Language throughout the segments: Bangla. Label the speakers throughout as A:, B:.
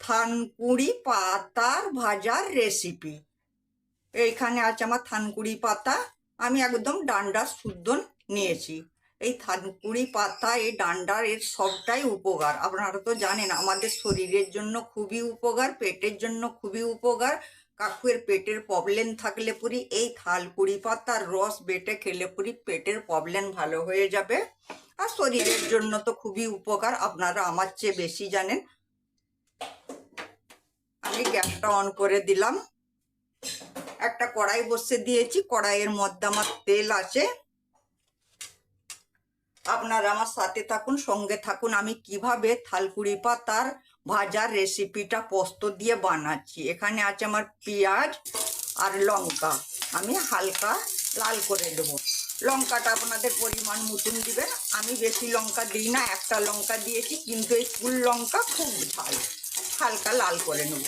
A: থানকুড়ি পাতার ভাজার রেসিপি এইখানে আছে আমার থানকুড়ি পাতা। আমি একদম ডান্ডা শুদ্ধ নিয়েছি। এই থানকুড়ি পাতা, এই ডান্ডার, এর সবটাই উপকার। আপনারা তো জানেন, আমাদের শরীরের জন্য খুবই উপকার, পেটের জন্য খুবই উপকার। কাকুয়ের পেটের প্রবলেম থাকলে পুরি, এই থালকুড়ি পাতার রস বেটে খেলে পুরি, পেটের প্রবলেম ভালো হয়ে যাবে। আর শরীরের জন্য তো খুবই উপকার। আপনারা আমার চেয়ে বেশি জানেন। আমি গ্যাসটা অন করে দিলাম। একটা কড়াই বসে দিয়েছি, কড়াইয়ের মধ্যে আমার তেল আছে। আপনারা আমার সাথে থাকুন, সঙ্গে থাকুন। আমি কীভাবে থালকুড়ি পাতার ভাজার রেসিপিটা পোস্ত দিয়ে বানাচ্ছি? এখানে আছে আমার পেঁয়াজ আর লঙ্কা। আমি হালকা লাল করে দেবো। লঙ্কাটা আপনাদের পরিমাণ মতন দিবেন। আমি বেশি লঙ্কা দিই না, একটা লঙ্কা দিয়েছি, কিন্তু এই ফুল লঙ্কা খুব ঝাল। হালকা লাল করে নেব।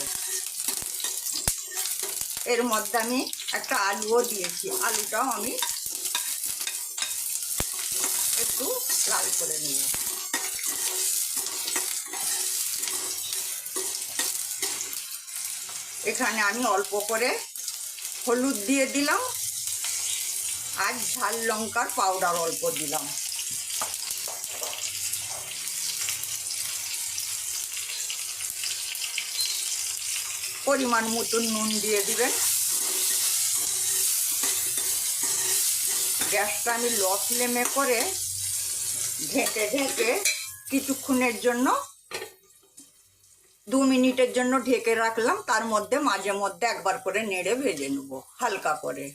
A: এর মধ্যে আমি একটা আলুও দিয়েছি। আলুটাও আমি একটু লাল করে নেব। এখানে আমি অল্প করে হলুদ দিয়ে দিলাম আর ঝাল লঙ্কার পাউডার অল্প দিলাম। পরিমাণ মতন নুন দিয়ে দিবেন। গ্যাসটা আমি ল ফ্লেমে করে ঢেকে ঢেকে কিছুক্ষণের জন্য, দু মিনিটের জন্য ঢেকে রাখলাম। তার মধ্যে মাঝে মধ্যে একবার করে নেড়ে ভেজে নেব, হালকা করে।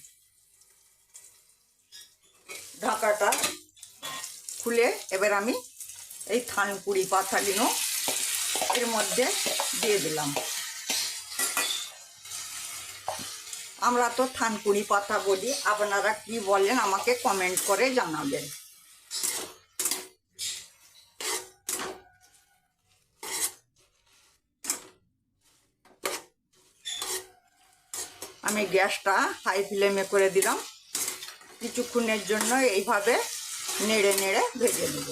A: ঢাকাটা খুলে এবার আমি এই থানকুড়ি পাতাগুলো এর মধ্যে দিয়ে দিলাম। আমরা তো থানকুড়ি পাতা বলি, আপনারা কি বলেন আমাকে কমেন্ট করে জানাবেন। আমি গ্যাসটা হাই ফ্লেমে করে দিলাম, কিছুক্ষণের জন্য এইভাবে নেড়ে নেড়ে ভেজে নেব।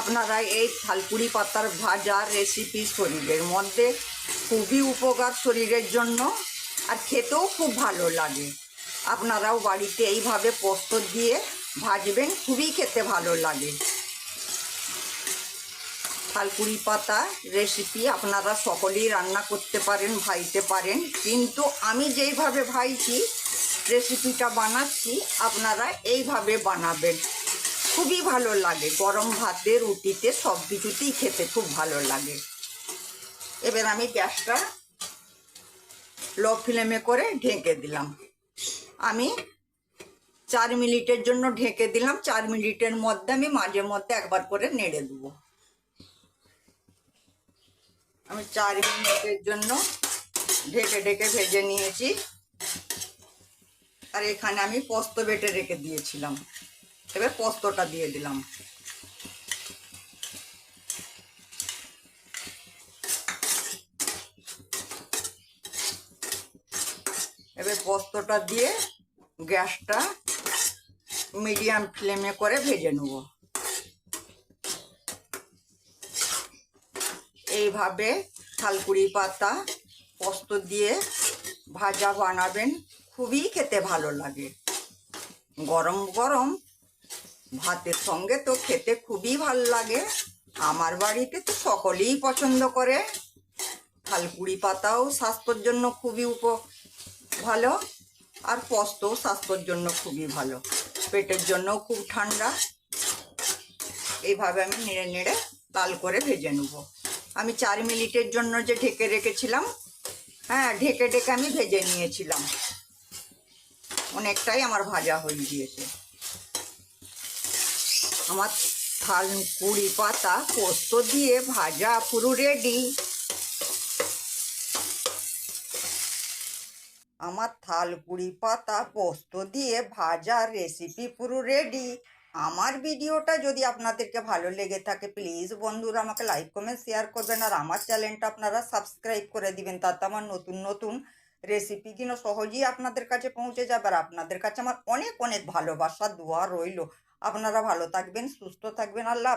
A: আপনারা এই থালকুড়ি পাতার ভাজা রেসিপি শরীরের মধ্যে খুবই উপকার শরীরের জন্য আর খেতেও খুব ভালো লাগে। আপনারাও বাড়িতে এইভাবে পোস্ত দিয়ে ভাজবেন, খুবই খেতে ভালো লাগে। থালকুড়ি পাতা রেসিপি আপনারা সকলেই রান্না করতে পারেন ভাইতে পারেন। কিন্তু আমি যেইভাবে ভাইছি রেসিপিটা বানাচ্ছি, আপনারা এইভাবে বানাবেন। খুবই ভালো লাগে। গরম ভাতে, রুটিতে সব কিছুতেই খেতে খুব ভালো লাগে। এবার আমি গ্যাসটা লো ফ্লেমে করে ঢেকে দিলাম। আমি চার মিনিটের জন্য ঢেকে দিলাম। চার মিনিটের মধ্যে আমি মাঝে মধ্যে একবার করে নেড়ে দেবো। আমি চার মিনিটের জন্য ঢেকে ঢেকে ভেজে নিয়েছি। আর এখানে আমি পোস্ত বেটে রেখে দিয়েছিলাম। এবার পোস্তটা দিয়ে দিলাম। এবার পোস্তটা দিয়ে গ্যাসটা মিডিয়াম ফ্লেমে করে ভেজে নেব। এইভাবে থালকুড়ি পাতা পোস্ত দিয়ে ভাজা বানাবেন, খুবই খেতে ভালো লাগে। গরম গরম ভাতের সঙ্গে তো খেতে খুবই ভালো লাগে। আমার বাড়িতে তো সকলেই পছন্দ করে। থালকুড়ি পাতাও স্বাস্থ্যর জন্য খুবই উপ, ভালো। আর পোস্তও স্বাস্থ্যর জন্য খুবই ভালো। পেটের জন্যও খুব ঠান্ডা। এইভাবে আমি নেড়ে নেড়ে লাল করে ভেজে নেব। আমি চার মিনিটের জন্য যে ঢেকে রেখেছিলাম হ্যাঁ ঢেকে ঢেকে আমি ভেজে নিয়েছিলাম। অনেকটাই আমার ভাজা হয়ে গিয়েছে। আমার থাল কুড়ি পাতা পোস্ত দিয়ে ভাজা পুরো রেডি আমার থাল কুড়ি পাতা পোস্ত দিয়ে ভাজা রেসিপি পুরো রেডি আমার ভিডিওটা যদি আপনাদেরকে ভালো লেগে থাকে প্লিজ বন্ধুরা আমাকে লাইক কমেন্ট শেয়ার করবেন আর আমার চ্যানেলটা আপনারা সাবস্ক্রাইব করে দিবেন। তাতে আমার নতুন নতুন রেসিপিগুলো সহজেই আপনাদের কাছে পৌঁছে যাবে আর আপনাদের কাছে আমার অনেক অনেক ভালোবাসা, দোয়া রইল। আপনারা ভালো থাকবেন, সুস্থ থাকবেন, আল্লাহ